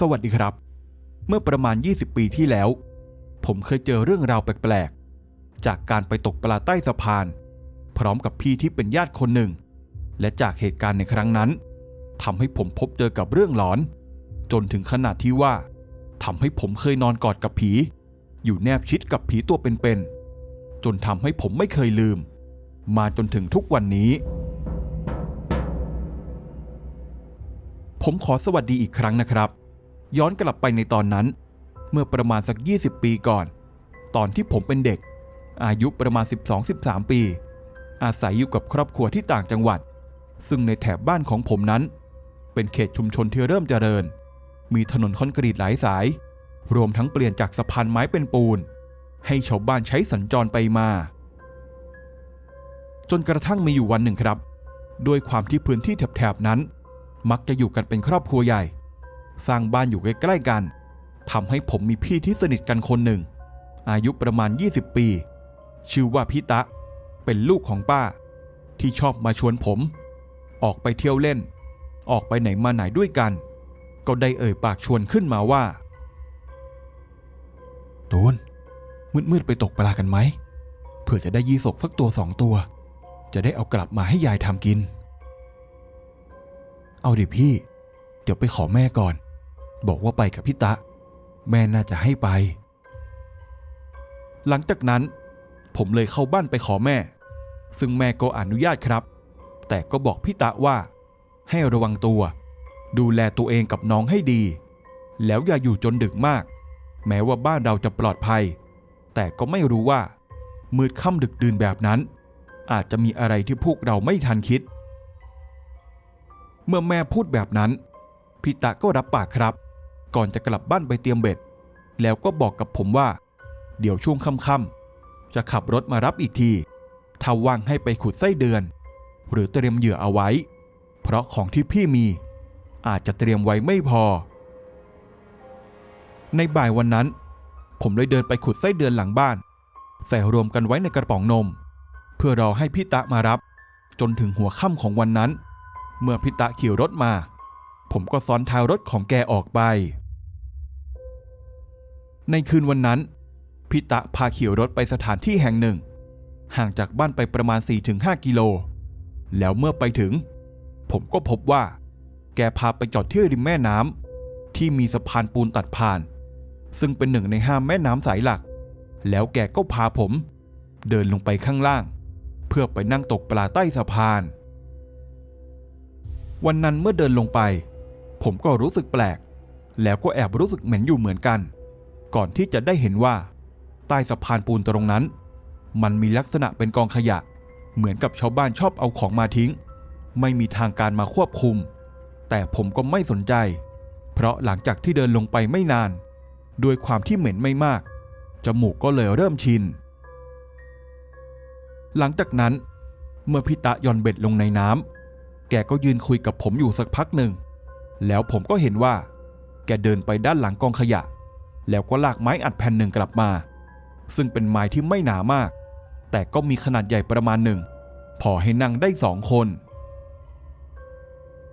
สวัสดีครับ เมื่อประมาณ 20 ปีที่แล้ว ผมเคยเจอเรื่องราวแปลกๆ จากการไปตกปลาใต้สะพาน พร้อมกับพี่ที่เป็นญาติคนหนึ่ง และจากเหตุการณ์ในครั้งนั้นทำให้ผมพบเจอกับเรื่องหลอน จนถึงขนาดที่ว่าทำให้ผมเคยนอนกอดกับผี อยู่แนบชิดกับผีตัวเป็นๆจนทำให้ผมไม่เคยลืม มาจนถึงทุกวันนี้ ผมขอสวัสดีอีกครั้งนะครับ ย้อนกลับไปในตอนนั้น เมื่อประมาณสัก 20 ปีก่อน ตอนที่ผมเป็นเด็ก อายุประมาณ 12-13 ปี อาศัยอยู่กับครอบครัวที่ต่างจังหวัด ซึ่งในแถบบ้านของผมนั้น เป็นเขตชุมชนที่เริ่มเจริญ มีถนนคอนกรีตหลายสาย รวมทั้งเปลี่ยนจากสะพานไม้เป็นปูน ให้ชาวบ้านใช้สัญจรไปมา จนกระทั่งมีอยู่วันหนึ่งครับด้วยความที่พื้นที่แถบๆนั้น มักจะอยู่กันเป็นครอบครัวใหญ่ สร้างบ้านอยู่ใกล้ๆกันทำให้ผมมีพี่ที่สนิทกันคนหนึ่ง อายุประมาณ 20 ปี ชื่อว่าพี่ตะ เป็นลูกของป้า ที่ชอบมาชวนผม ออกไปเที่ยวเล่น ออกไปไหนมาไหนด้วยกัน ก็ได้เอ่ยปากชวนขึ้นมาว่าตูนมืดๆไปตกปลากันไหมเพื่อจะได้ยีสกสักตัวสองตัว จะได้เอากลับมาให้ยายทำกิน เอาดิพี่ เดี๋ยวไปขอแม่ก่อน บอกว่าไปกับพี่ตะ แม่น่าจะให้ไป หลังจากนั้น ผมเลยเข้าบ้านไปขอแม่ ซึ่งแม่ก็อนุญาตครับ แต่ก็บอกพี่ตะว่า ให้ระวังตัว ดูแลตัวเองกับน้องให้ดี แล้วอย่าอยู่จนดึกมาก แม้ว่าบ้านเราจะปลอดภัย แต่ก็ไม่รู้ว่า มืดค่ำดึกดื่นแบบนั้น อาจจะมีอะไรที่พวกเราไม่ทันคิด เมื่อแม่พูดแบบนั้นพี่ตะก็รับปากครับ ก่อนจะกลับบ้านไปเตรียมเบ็ด แล้วก็บอกกับผมว่า เดี๋ยวช่วงค่ำๆจะขับรถมารับอีกทีถ้าว่างให้ไปขุดไส้เดือน หรือเตรียมเหยื่อเอาไว้ เพราะของที่พี่มี อาจจะเตรียมไว้ไม่พอ ในบ่ายวันนั้น ผมเลยเดินไปขุดไส้เดือนหลังบ้าน ใส่รวมกันไว้ในกระป๋องนม เพื่อรอให้พี่ตะมารับ จนถึงหัวค่ำของวันนั้น เมื่อพี่ตะขี่รถมา ผมก็ซ้อนท้ายรถของแกออกไป ในคืนวันนั้นพี่ตะพาขี่รถไปสถานที่แห่งหนึ่ง ห่างจากบ้านไปประมาณ 4-5 กิโล แล้วเมื่อไปถึง ผมก็พบว่า แกพาไปจอดที่ริมแม่น้ำที่มีสะพานปูนตัดผ่าน ซึ่งเป็นหนึ่งในห้าแม่น้ำสายหลัก แล้วแกก็พาผม เดินลงไปข้างล่าง เพื่อไปนั่งตกปลาใต้สะพาน วันนั้นเมื่อเดินลงไป ผมก็รู้สึกแปลกแล้วก็แอบรู้สึกเหม็นอยู่เหมือนกัน ก่อนที่จะได้เห็นว่า ใต้สะพานปูนตรงนั้น มันมีลักษณะเป็นกองขยะ เหมือนกับชาวบ้านชอบเอาของมาทิ้ง ไม่มีทางการมาควบคุม แต่ผมก็ไม่สนใจ เพราะหลังจากที่เดินลงไปไม่นานด้วยความที่เหม็นไม่มาก จมูกก็เลยเริ่มชิน หลังจากนั้น เมื่อพี่ตะย่อนเบ็ดลงในน้ำแกก็ยืนคุยกับผมอยู่สักพักหนึ่ง แล้วผมก็เห็นว่า แกเดินไปด้านหลังกองขยะ แล้วก็ลากไม้อัดแผ่นหนึ่งกลับมา ซึ่งเป็นไม้ที่ไม่หนามาก แต่ก็มีขนาดใหญ่ประมาณหนึ่ง พอให้นั่งได้สองคน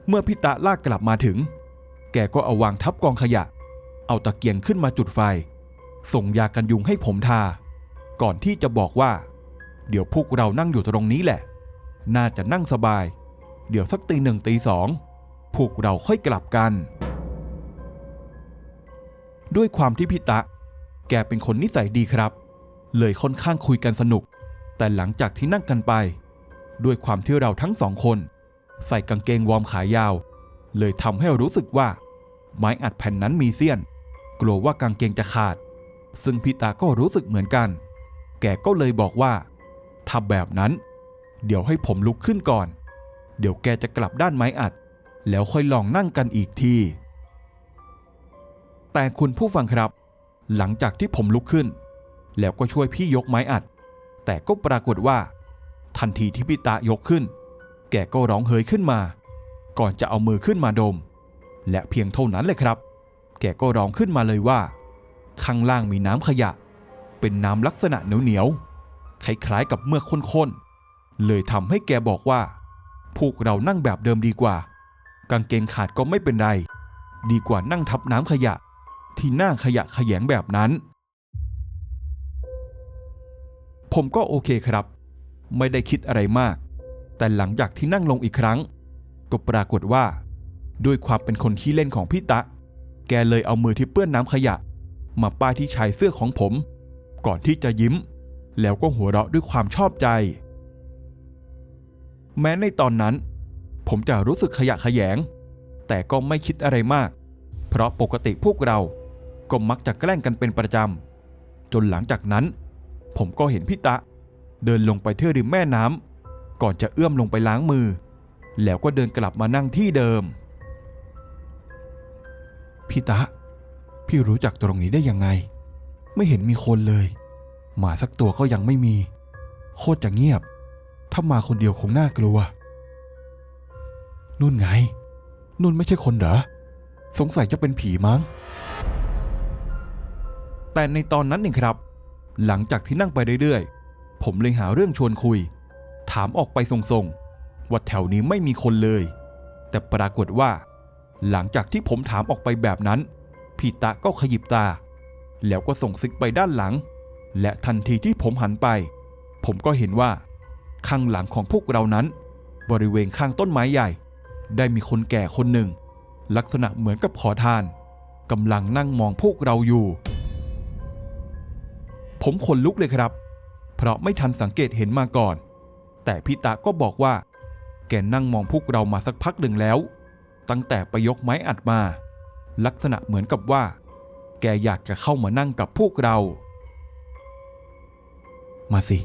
เมื่อพี่ตะลากกลับมาถึง แกก็เอาวางทับกองขยะ เอาตะเกียงขึ้นมาจุดไฟ ส่งยากันยุงให้ผมทา ก่อนที่จะบอกว่า เดี๋ยวพวกเรานั่งอยู่ตรงนี้แหละ น่าจะนั่งสบาย เดี๋ยวสักตีหนึ่งตีสองพวกเราค่อยกลับกัน ด้วยความที่พี่ตะ แกเป็นคนนิสัยดีครับ เลยค่อนข้างคุยกันสนุก แต่หลังจากที่นั่งกันไป ด้วยความที่เราทั้งสองคน ใส่กางเกงวอร์มขายาว เลยทำให้รู้สึกว่า ไม้อัดแผ่นนั้นมีเสี้ยน กลัวว่ากางเกงจะขาด ซึ่งพี่ตาก็รู้สึกเหมือนกัน แกก็เลยบอกว่าถ้าแบบนั้น เดี๋ยวให้ผมลุกขึ้นก่อน เดี๋ยวแกจะกลับด้านไม้อัด แล้วค่อยลองนั่งกันอีกที แต่คุณผู้ฟังครับ หลังจากที่ผมลุกขึ้น แล้วก็ช่วยพี่ยกไม้อัด แต่ก็ปรากฏว่า ทันทีที่พี่ตายกขึ้น แกก็ร้องเฮยขึ้นมา ก่อนจะเอามือขึ้นมาดม และเพียงเท่านั้นเลยครับ แกก็ร้องขึ้นมาเลยว่า ข้างล่างมีน้ำขยะ เป็นน้ำลักษณะเหนียวๆคล้ายๆกับเมื่อกข้นๆเลยทำให้แกบอกว่าพวกเรานั่งแบบเดิมดีกว่า กางเกงขาดก็ไม่เป็นไร ดีกว่านั่งทับน้ำขยะ ที่น้าขยะแขยงแบบนั้น ผมก็โอเคครับ ไม่ได้คิดอะไรมาก แต่หลังจากที่นั่งลงอีกครั้ง ก็ปรากฏว่า ด้วยความเป็นคนขี้เล่นของพี่ตะ แกเลยเอามือที่เปื้อนน้ำขยะ มาป้ายที่ชายเสื้อของผม ก่อนที่จะยิ้ม แล้วก็หัวเราะด้วยความชอบใจ แม้ในตอนนั้น ผมจะรู้สึกขยะแขยง แต่ก็ไม่คิดอะไรมาก เพราะปกติพวกเรา ก็มักจะแกล้งกันเป็นประจำ จนหลังจากนั้น ผมก็เห็นพี่ตะ เดินลงไปเที่ริมแม่น้ำก่อนจะเอื้อมลงไปล้างมือ แล้วก็เดินกลับมานั่งที่เดิม พี่ตะ พี่รู้จักตรงนี้ได้ยังไง ไม่เห็นมีคนเลย หมาสักตัวก็ยังไม่มี โคตรจะเงียบ ถ้ามาคนเดียวคงน่ากลัว นุ่นไง นุ่นไม่ใช่คนเหรอ สงสัยจะเป็นผีมั้ง แต่ในตอนนั้นเองครับ หลังจากที่นั่งไปเรื่อยๆ ผมเลยหาเรื่องชวนคุย ถามออกไปส่งๆว่าแถวนี้ไม่มีคนเลย แต่ปรากฏว่า หลังจากที่ผมถามออกไปแบบนั้นพี่ตะก็ขยิบตา แล้วก็ส่งซิกไปด้านหลัง และทันทีที่ผมหันไป ผมก็เห็นว่า ข้างหลังของพวกเรานั้น บริเวณข้างต้นไม้ใหญ่ ได้มีคนแก่คนหนึ่ง ลักษณะเหมือนกับขอทานกำลังนั่งมองพวกเราอยู่ ผมขนลุกเลยครับ เพราะไม่ทันสังเกตเห็นมาก่อน แต่พี่ตาก็บอกว่า แกนั่งมองพวกเรามาสักพักหนึ่งแล้ว ตั้งแต่ไปยกไม้อัดมา ลักษณะเหมือนกับว่า แกอยากจะเข้ามานั่งกับพวกเรา มาสิ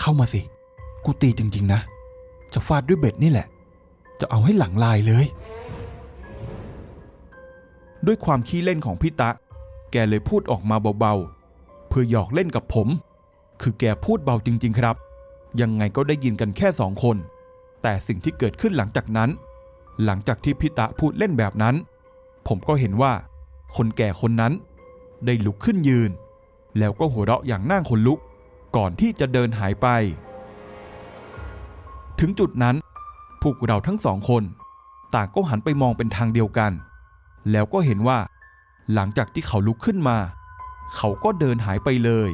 เข้ามาสิ กูตีจริง ๆ นะ จะฟาดด้วยเบ็ดนี่แหละ จะเอาให้หลังลายเลย ด้วยความขี้เล่นของพี่ตะ แกเลยพูดออกมาเบาๆ เพื่อหยอกเล่นกับผม คือแกพูดเบาจริง ๆ ครับ ยังไงก็ได้ยินกันแค่สองคน แต่สิ่งที่เกิดขึ้นหลังจากนั้น หลังจากที่พี่ตะพูดเล่นแบบนั้น ผมก็เห็นว่า คนแก่คนนั้น ได้ลุกขึ้นยืน แล้วก็หัวเราะอย่างน่าขนลุก ก่อนที่จะเดินหายไป ถึงจุดนั้น พวกเราทั้งสองคน ต่างก็หันไปมองเป็นทางเดียวกัน แล้วก็เห็นว่า หลังจากที่เขาลุกขึ้นมา เขาก็เดินหายไปเลย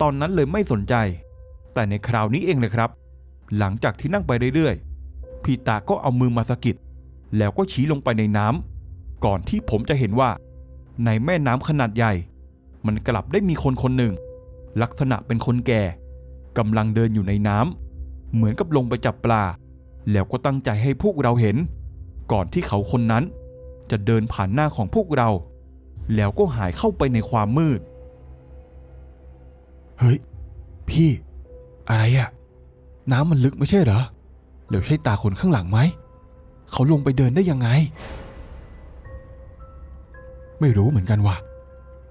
ตอนนั้นเลยไม่สนใจ แต่ในคราวนี้เองเลยครับ หลังจากที่นั่งไปเรื่อยๆ พี่ตาก็เอามือมาสะกิด แล้วก็ชี้ลงไปในน้ำก่อนที่ผมจะเห็นว่า ในแม่น้ำขนาดใหญ่ มันกลับได้มีคนคนหนึ่ง ลักษณะเป็นคนแก่กำลังเดินอยู่ในน้ำเหมือนกับลงไปจับปลา แล้วก็ตั้งใจให้พวกเราเห็น ก่อนที่เขาคนนั้นจะเดินผ่านหน้าของพวกเรา แล้วก็หายเข้าไปในความมืด เฮ้ย พี่ อะไรอะน้ำมันลึกไม่ใช่เหรอ แล้วใช่ตาคนข้างหลังไหม เขาลงไปเดินได้ยังไง ไม่รู้เหมือนกันว่ะ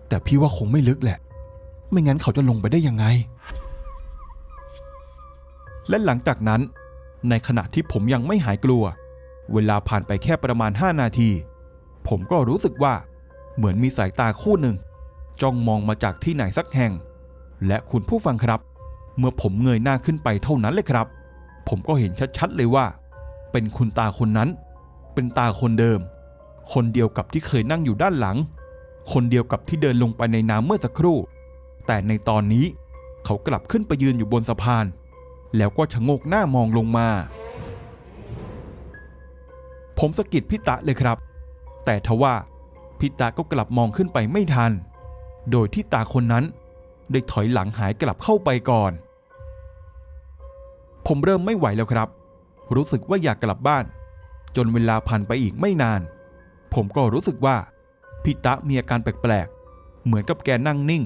แต่พี่ว่าคงไม่ลึกแหละ ไม่งั้นเขาจะลงไปได้ยังไง และหลังจากนั้น ในขณะที่ผมยังไม่หายกลัว เวลาผ่านไปแค่ประมาณ 5 นาที ผมก็รู้สึกว่า เหมือนมีสายตาคู่หนึ่ง จ้องมองมาจากที่ไหนสักแห่ง และคุณผู้ฟังครับ เมื่อผมเงยหน้าขึ้นไปเท่านั้นเลยครับ ผมก็เห็นชัดๆเลยว่า เป็นคุณตาคนนั้น เป็นตาคนเดิม คนเดียวกับที่เคยนั่งอยู่ด้านหลัง คนเดียวกับที่เดินลงไปในน้ำเมื่อสักครู่ แต่ในตอนนี้เขากลับขึ้นไปยืนอยู่บนสะพาน แล้วก็ชะโงกหน้ามองลงมา ผมสะกิดพิตะเลยครับ แต่ทว่า พิตะก็กลับมองขึ้นไปไม่ทัน โดยที่ตาคนนั้นได้ถอยหลังหายกลับเข้าไปก่อน ผมเริ่มไม่ไหวแล้วครับ รู้สึกว่าอยากกลับบ้าน จนเวลาผ่านไปอีกไม่นาน ผมก็รู้สึกว่าพิตะมีอาการแปลกๆ เหมือนกับแกนั่งนิ่ง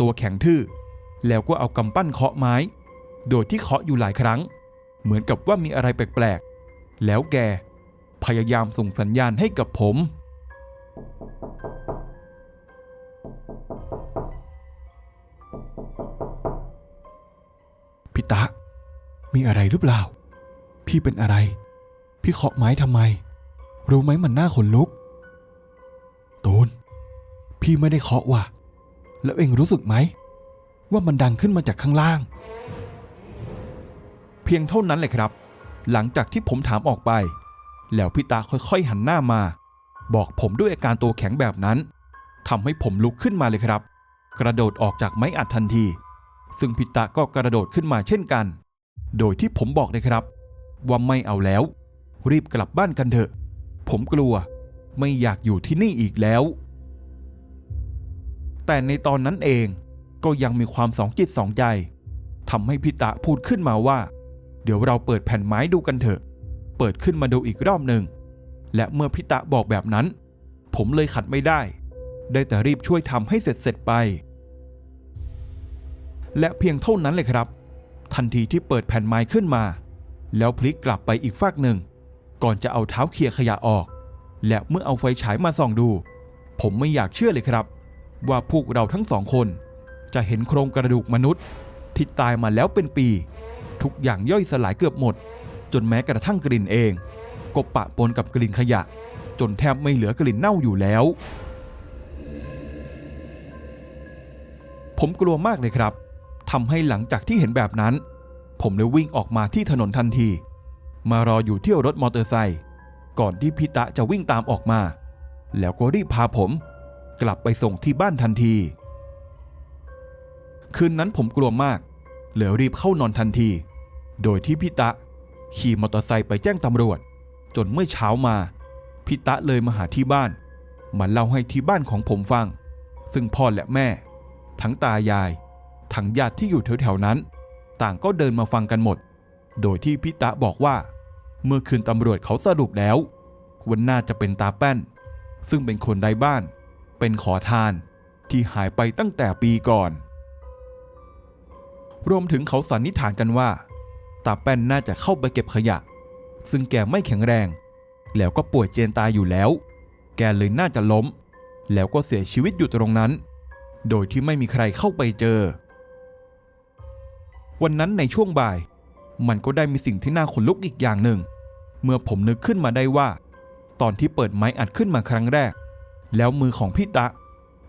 ตัวแข็งทื่อ แล้วก็เอากำปั้นเคาะไม้ โดยที่เคาะอยู่หลายครั้ง เหมือนกับว่ามีอะไรแปลกๆ แล้วแกพยายามส่งสัญญาณให้กับผม พี่ตะ มีอะไรหรือเปล่า พี่เป็นอะไร พี่เคาะไม้ทำไม รู้ไหมมันหน่าขนลุก ตูน พี่ไม่ได้เคาะว่ะ แล้วเองรู้สึกไหม ว่ามันดังขึ้นมาจากข้างล่าง เพียงเท่านั้นเลยครับ หลังจากที่ผมถามออกไป แล้วพี่ตาค่อยๆหันหน้ามา บอกผมด้วยอาการตัวแข็งแบบนั้นทำให้ผมลุกขึ้นมาเลยครับ กระโดดออกจากไม้อัดทันที ซึ่งพิตะก็กระโดดขึ้นมาเช่นกัน โดยที่ผมบอกเลยครับ ว่าไม่เอาแล้ว รีบกลับบ้านกันเถอะ ผมกลัวไม่อยากอยู่ที่นี่อีกแล้ว แต่ในตอนนั้นเองก็ยังมีความสองจิตสองใจทำให้พิตะพูดขึ้นมาว่า เดี๋ยวเราเปิดแผ่นไม้ดูกันเถอะ เปิดขึ้นมาดูอีกรอบหนึ่ง และเมื่อพิตะบอกแบบนั้น ผมเลยขัดไม่ได้ ได้แต่รีบช่วยทำให้เสร็จเสร็จไป และเพียงเท่านั้นเลยครับ ทันทีที่เปิดแผ่นไม้ขึ้นมา แล้วพลิกกลับไปอีกฝากหนึ่ง ก่อนจะเอาเท้าเคลียร์ขยะออก และเมื่อเอาไฟฉายมาส่องดู ผมไม่อยากเชื่อเลยครับ ว่าพวกเราทั้งสองคน จะเห็นโครงกระดูกมนุษย์ที่ตายมาแล้วเป็นปี ทุกอย่างย่อยสลายเกือบหมด จนแม้กระทั่งกลิ่นเองก็ปะปนกับกลิ่นขยะ จนแทบไม่เหลือกลิ่นเน่าอยู่แล้ว ผมกลัวมากเลยครับ ทำให้หลังจากที่เห็นแบบนั้น ผมเลยวิ่งออกมาที่ถนนทันที มารออยู่ที่รถมอเตอร์ไซค์ก่อนที่พิตะจะวิ่งตามออกมา แล้วก็รีบพาผม กลับไปส่งที่บ้านทันที คืนนั้นผมกลัวมากเลยรีบเข้านอนทันที โดยที่พิตะ ขี่มอเตอร์ไซค์ไปแจ้งตำรวจ จนเมื่อเช้ามาพิตะเลยมาหาที่บ้านมาเล่าให้ที่บ้านของผมฟัง ซึ่งพ่อและแม่ ทั้งตายาย ทั้งญาติที่อยู่แถวๆนั้น ต่างก็เดินมาฟังกันหมด โดยที่พิตะบอกว่า เมื่อคืนตำรวจเขาสรุปแล้วว่าน่าจะเป็นตาแป้น ซึ่งเป็นคนไร้บ้าน เป็นขอทาน ที่หายไปตั้งแต่ปีก่อน รวมถึงเขาสันนิษฐานกันว่า ตาแป้นน่าจะเข้าไปเก็บขยะ ซึ่งแกไม่แข็งแรง แล้วก็ป่วยเจียนตายอยู่แล้ว แกเลยน่าจะล้ม แล้วก็เสียชีวิตอยู่ตรงนั้น โดยที่ไม่มีใครเข้าไปเจอ วันนั้นในช่วงบ่าย มันก็ได้มีสิ่งที่น่าขนลุกอีกอย่างหนึ่ง เมื่อผมนึกขึ้นมาได้ว่า ตอนที่เปิดไม้อัดขึ้นมาครั้งแรก แล้วมือของพี่ตะ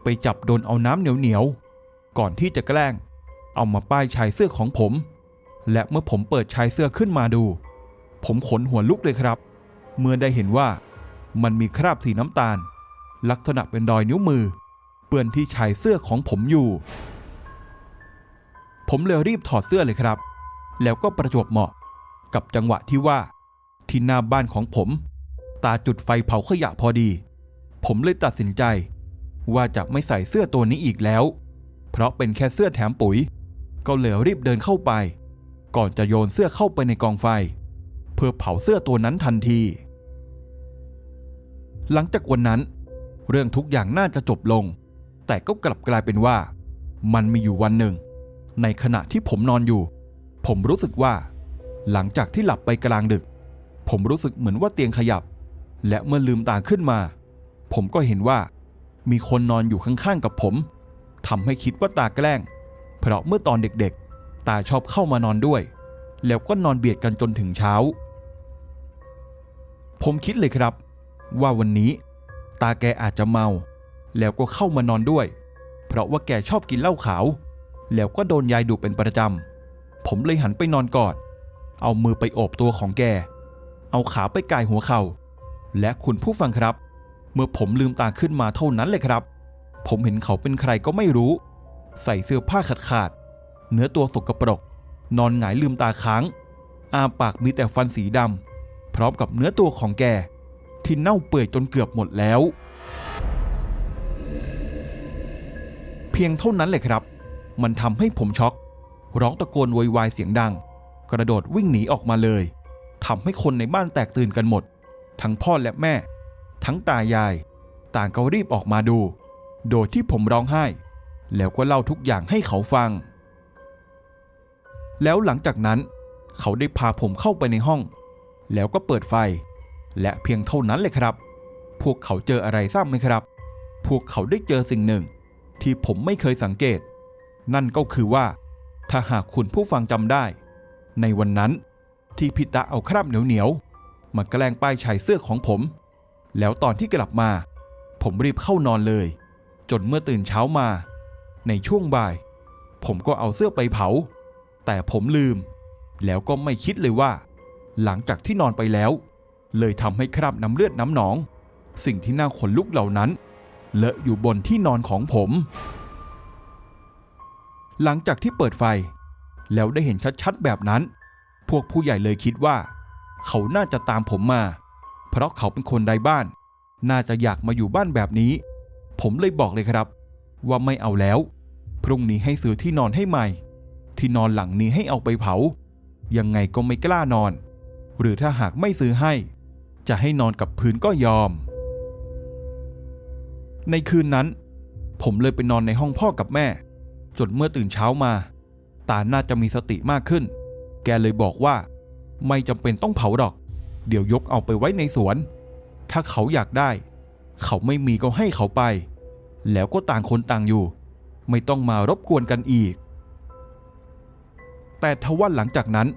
ไปจับโดนเอาน้ำเหนียวๆก่อนที่จะแกล้ง เอามาป้ายชายเสื้อของผม และเมื่อผมเปิดชายเสื้อขึ้นมาดู ผมขนหัวลุกเลยครับ เมื่อได้เห็นว่ามันมีคราบสีน้ำตาล ลักษณะเป็นรอยนิ้วมือ เปื้อนที่ชายเสื้อของผมอยู่ ผมเลยรีบถอดเสื้อเลยครับ แล้วก็ประจวบเหมาะ กับจังหวะที่ว่า ที่หน้าบ้านของผม ตาจุดไฟเผาขยะพอดี ผมเลยตัดสินใจ ว่าจะไม่ใส่เสื้อตัวนี้อีกแล้ว เพราะเป็นแค่เสื้อแถมปุ๋ย ก็เลยรีบเดินเข้าไป ก่อนจะโยนเสื้อเข้าไปในกองไฟ เพื่อเผาเสื้อตัวนั้นทันที หลังจากวันนั้น เรื่องทุกอย่างน่าจะจบลง แต่ก็กลับกลายเป็นว่า มันมีอยู่วันหนึ่ง ในขณะที่ผมนอนอยู่ ผมรู้สึกว่า หลังจากที่หลับไปกลางดึก ผมรู้สึกเหมือนว่าเตียงขยับ และเมื่อลืมตาขึ้นมา ผมก็เห็นว่า มีคนนอนอยู่ข้างๆกับผมทำให้คิดว่าตาแกล้ง เพราะเมื่อตอนเด็กๆ ตาชอบเข้ามานอนด้วย แล้วก็นอนเบียดกันจนถึงเช้า ผมคิดเลยครับ ว่าวันนี้ ตาแกอาจจะเมา แล้วก็เข้ามานอนด้วย เพราะว่าแกชอบกินเหล้าขาว แล้วก็โดนยายดุเป็นประจำ ผมเลยหันไปนอนกอด เอามือไปโอบตัวของแก เอาขาไปกายหัวเขา่า และคุณผู้ฟังครับ เมื่อผมลืมตาขึ้นมาเท่านั้นเลยครับ ผมเห็นเขาเป็นใครก็ไม่รู้ ใส่เสื้อผ้าขาดขาดๆเนื้อตัวสกปรก นอนหงายลืมตาค้าง อาปากมีแต่ฟันสีดำ พร้อมกับเนื้อตัวของแก ที่เน่าเปื่อยจนเกือบหมดแล้ว เพียงเท่านั้นเลยครับ มันทำให้ผมช็อก ร้องตะโกนโวยวายเสียงดัง กระโดดวิ่งหนีออกมาเลยทำให้คนในบ้านแตกตื่นกันหมด ทั้งพ่อและแม่ ทั้งตายาย ต่างก็รีบออกมาดู โดยที่ผมร้องไห้ แล้วก็เล่าทุกอย่างให้เขาฟัง แล้วหลังจากนั้น เขาได้พาผมเข้าไปในห้อง แล้วก็เปิดไฟ และเพียงเท่านั้นเลยครับ พวกเขาเจออะไรทราบไหมครับ พวกเขาได้เจอสิ่งหนึ่ง ที่ผมไม่เคยสังเกต นั่นก็คือว่า ถ้าหากคุณผู้ฟังจำได้ ในวันนั้นที่พิตะเอาคราบเหนียวๆมาแกล้งป้ายชายเสื้อของผม แล้วตอนที่กลับมา ผมรีบเข้านอนเลย จนเมื่อตื่นเช้ามา ในช่วงบ่าย ผมก็เอาเสื้อไปเผา แต่ผมลืม แล้วก็ไม่คิดเลยว่า หลังจากที่นอนไปแล้ว เลยทำให้คราบน้ำเลือดน้ำหนอง สิ่งที่น่าขนลุกเหล่านั้น เลอะอยู่บนที่นอนของผม หลังจากที่เปิดไฟ แล้วได้เห็นชัดๆแบบนั้น พวกผู้ใหญ่เลยคิดว่า เขาน่าจะตามผมมา เพราะเขาเป็นคนไร้บ้าน น่าจะอยากมาอยู่บ้านแบบนี้ ผมเลยบอกเลยครับ ว่าไม่เอาแล้ว พรุ่งนี้ให้ซื้อที่นอนให้ใหม่ ที่นอนหลังนี้ให้เอาไปเผา ยังไงก็ไม่กล้านอน หรือถ้าหากไม่ซื้อให้ จะให้นอนกับพื้นก็ยอม ในคืนนั้น ผมเลยไปนอนในห้องพ่อกับแม่ จนเมื่อตื่นเช้ามา ตาน่าจะมีสติมากขึ้น แกเลยบอกว่า ไม่จำเป็นต้องเผาหรอก เดี๋ยวยกเอาไปไว้ในสวน ถ้าเขาอยากได้ เขาไม่มีก็ให้เขาไป แล้วก็ต่างคนต่างอยู่ ไม่ต้องมารบกวนกันอีก แต่ทว่าหลังจากนั้น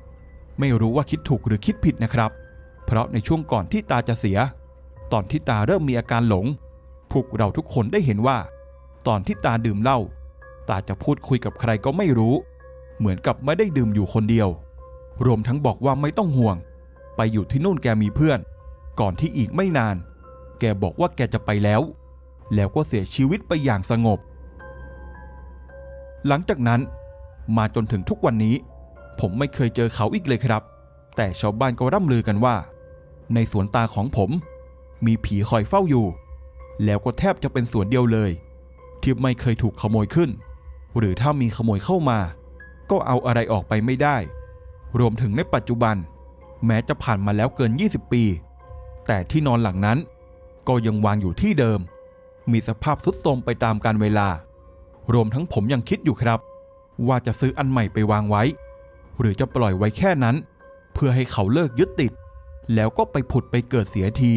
ไม่รู้ว่าคิดถูกหรือคิดผิดนะครับ เพราะในช่วงก่อนที่ตาจะเสีย ตอนที่ตาเริ่มมีอาการหลงพวกเราทุกคนได้เห็นว่า ตอนที่ตาดื่มเหล้า ตาจะพูดคุยกับใครก็ไม่รู้ เหมือนกับไม่ได้ดื่มอยู่คนเดียว รวมทั้งบอกว่าไม่ต้องห่วง ไปอยู่ที่นู่นแกมีเพื่อน ก่อนที่อีกไม่นาน แกบอกว่าแกจะไปแล้ว แล้วก็เสียชีวิตไปอย่างสงบ หลังจากนั้น มาจนถึงทุกวันนี้ ผมไม่เคยเจอเขาอีกเลยครับ แต่ชาวบ้านก็ร่ำลือกันว่า ในสวนตาของผม มีผีคอยเฝ้าอยู่ แล้วก็แทบจะเป็นสวนเดียวเลยที่ไม่เคยถูกขโมยขึ้น หรือถ้ามีขโมยเข้ามา ก็เอาอะไรออกไปไม่ได้ รวมถึงในปัจจุบัน แม้จะผ่านมาแล้วเกิน 20 ปี แต่ที่นอนหลังนั้น ก็ยังวางอยู่ที่เดิม มีสภาพทรุดโทรมไปตามกาลเวลา รวมทั้งผมยังคิดอยู่ครับ ว่าจะซื้ออันใหม่ไปวางไว้ หรือจะปล่อยไว้แค่นั้น เพื่อให้เขาเลิกยึดติด แล้วก็ไปผุดไปเกิดเสียที